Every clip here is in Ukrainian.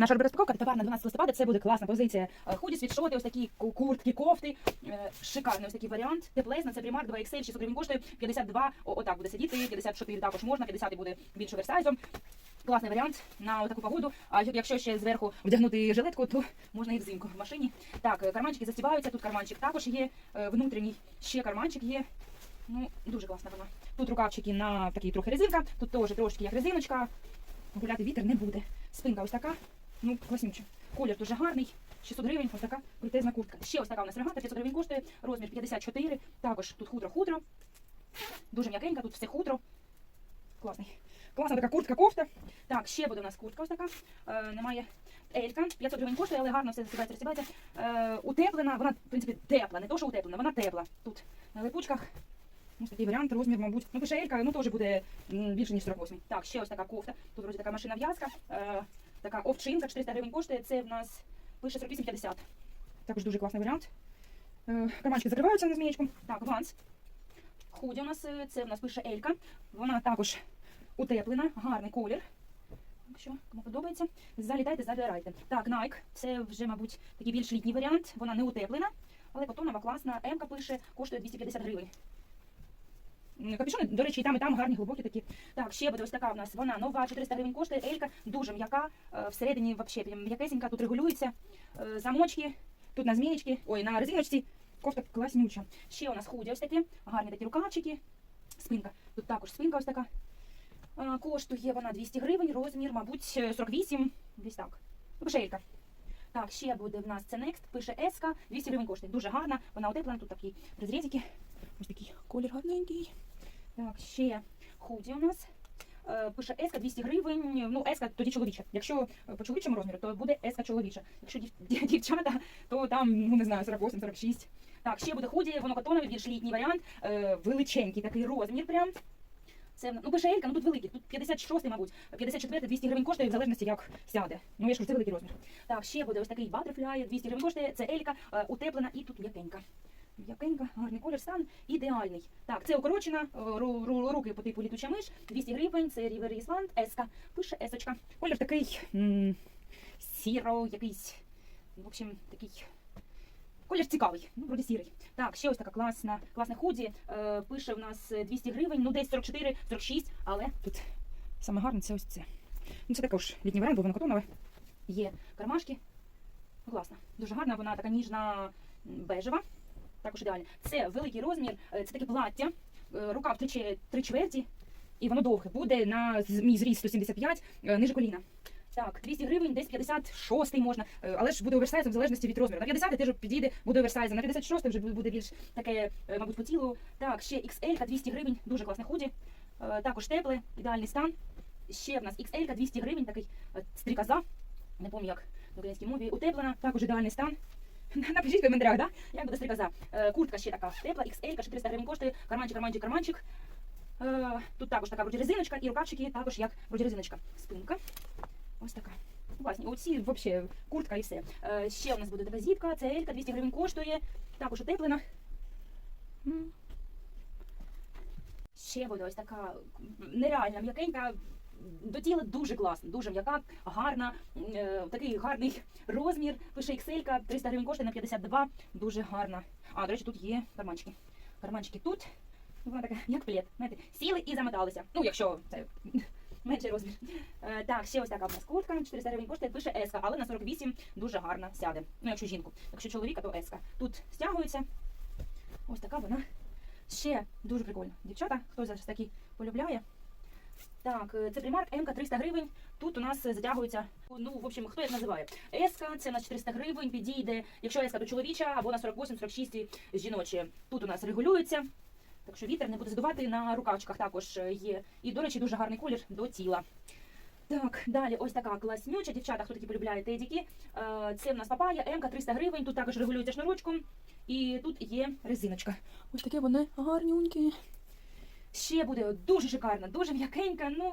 Наша розпаковка товар на 12 листопада. Це буде класна позиція. Е, Худі, світшоти, ось такі куртки, кофти. Е, Шикарний ось такий варіант. Теплесна, це примар 2XL, 600 гривень коштує. 52, о, отак буде сидіти, 54 також можна, 50 буде більш оверсайзом. Класний варіант на таку погоду. А якщо ще зверху вдягнути жилетку, то можна і взимку в машині. Так, е, карманчики застібаються. Тут карманчик також є. Внутрішній ще карманчик є. Ну, дуже класна вона. Тут рукавчики на такий трохи резинка, тут теж трошки як резиночка. Гуляти вітер не буде. Спинка ось така. Ну, класнюча. Колір дуже гарний. 600 гривень, ось така крутезна куртка. Ще ось така у нас регата, 500 гривень коштує, розмір 54. Також тут хутро-хутро. Дуже м'якенька, тут все хутро. Класний. Класна така куртка, кофта. Так, ще буде у нас куртка ось така. Е, немає Елька. 500 гривень коштує, але гарно все засібається, розсібається. Е, утеплена, вона, в принципі, тепла, не то, що утеплена, вона тепла. Тут на липучках. Ось такий варіант, розмір, мабуть. Ну, пише Елька, ну теж буде більше, ніж 48. Так, ще ось така кофта. Тут вроді така машина в'язка. Е, така овчинка, 400 гривень коштує. Це в нас пише 48,50. Також дуже класний варіант. Е, карманчики закриваються на змієчку. Так, ванс. Худі у нас, е, це в нас пише Елька. Вона також утеплена, гарний колір. Якщо кому подобається, залітайте, забирайте. Так, Nike. Це вже, мабуть, такий більш літній варіант. Вона не утеплена, але котонова класна. М пише, коштує 250 гривень. Капюшони, до речі, і там, і там гарні, глибокі такі. Так, ще буде ось така в нас. Вона нова, 400 гривень коштує. Елька дуже м'яка. е, Всередині прям м'якесенька, тут регулюється. Е, Замочки, тут на змієчки, ой, на резиночці. Кофта класнюча. Ще у нас худі ось такі, гарні такі рукавчики. Спинка. Тут також спинка ось така. Е, Коштує вона 200 гривень, розмір, мабуть, 48, десь так. Ну, пише Елька. Так, ще буде в нас це Next, пише Еска, 200 гривень коштує. Дуже гарна, вона утеплена, тут такі розрізики. Ось такий колір гарненький. Так, ще худі у нас. Е, Пише Еска 200 гривень. Ну, Еска тоді чоловіча. Якщо е, по чоловічому розміру, то буде Еска чоловіча. Якщо дів- дів- дівчата, то там, ну не знаю, 48-46. Так, ще буде худі, воно котоновий, більш літній варіант. Е, величенький такий розмір прям. Це, ну, пише Елька, ну тут великий, тут 56, мабуть, 54, 200 гривень коштує, в залежності як сяде. Ну, я ж кажу, це великий розмір. Так, ще буде ось такий батерфляй, 200 гривень коштує, це Елька, утеплена і тут м'якенька. М'якенька, гарний колір, стан ідеальний. Так, це укорочена, е, ру- ру- руки по типу літуча миш, 200 гривень, це Рівер Ісланд, Еска, пише Есочка. Колір такий сіро, якийсь, в общем, такий Колір цікавий, ну, вроді сірий. Так, ще ось така класна, класна худі. Е, пише в нас е, 200 гривень, ну десь 44, 46, але тут саме гарне це ось це. Ну, це також літній варіант, бо воно котонове. Є кармашки. Ну, класна. Дуже гарна, вона така ніжна бежева. Також ідеальна. Це великий розмір, е, це таке плаття, е, рукав три, три чверті, і воно довге. Буде на мій зріст 175, е, ниже коліна. Так, 200 гривень, десь 56 можна, але ж буде оверсайзом в залежності від розміру. На 50 теж підійде, буде оверсайзом, на 56 вже буде більш таке, мабуть, по тілу. Так, ще XL 200 гривень, дуже класне худі. Також тепле, ідеальний стан. Ще в нас XL 200 гривень, такий стрікоза, не пам'ятаю як в українській мові, утеплена, також ідеальний стан. Напишіть в коментарях, да? як буде стрікоза. Е, Куртка ще така тепла, XL 400 гривень коштує, карманчик, карманчик, карманчик. Е, Тут також така вроді резиночка і рукавчики також як вроді резиночка. Спинка. Ось така. Власні, Оці взагалі куртка і все. Е, ще у нас буде така зіпка, це Елька, 200 гривень коштує. Також утеплена. Ще буде ось така нереальна м'якенька. До тіла дуже класна, дуже м'яка, гарна, е, такий гарний розмір. Пише XL, 300 гривень коштує на 52. Дуже гарна. А, до речі, тут є карманчики. Карманчики тут. Вона така, як плед. Знаєте, сіли і замоталися. Ну, якщо це менший розмір. Е, так, ще ось така в нас куртка, 400 гривень коштує, пише еска, але на 48 дуже гарно сяде. Ну, якщо жінку. Якщо чоловіка, то еска. Тут стягується. Ось така вона. Ще дуже прикольно. Дівчата, хто зараз такі полюбляє. Так, е, це примарк МК 300 гривень. Тут у нас затягується, ну, в общем, хто як називає. Еска, це на 400 гривень, підійде. Якщо еска, то чоловіча, або на 48-46 жіночі. Тут у нас регулюється. Так що вітер не буде здувати на рукавчиках також е, є. І, до речі, дуже гарний колір до тіла. Так, далі ось така класнюча. Дівчата, хто такі полюбляє тедіки. Е, Це в нас папая, МК 300 гривень. Тут також регулюється шнурочком. І тут є резиночка. Ось таке вони гарнюнькі. Ще буде дуже шикарна, дуже м'якенька. Ну,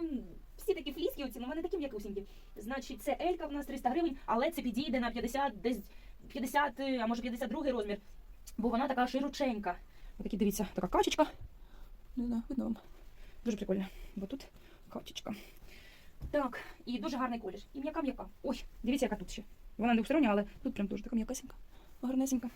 всі такі фліски, оці, ну вони такі м'якусінькі. Значить, це Елька в нас 300 гривень, але це підійде на 50, десь 50, е, а може 52 розмір. Бо вона така широченька. Отакі, дивіться, така качечка. Не знаю, видно вам. Дуже прикольно. Бо тут качечка. Так, і дуже гарний колір. І м'яка м'яка. Ой, дивіться, яка тут ще. Вона двостороння, але тут прям дуже така м'якасенька. Гарнесенька.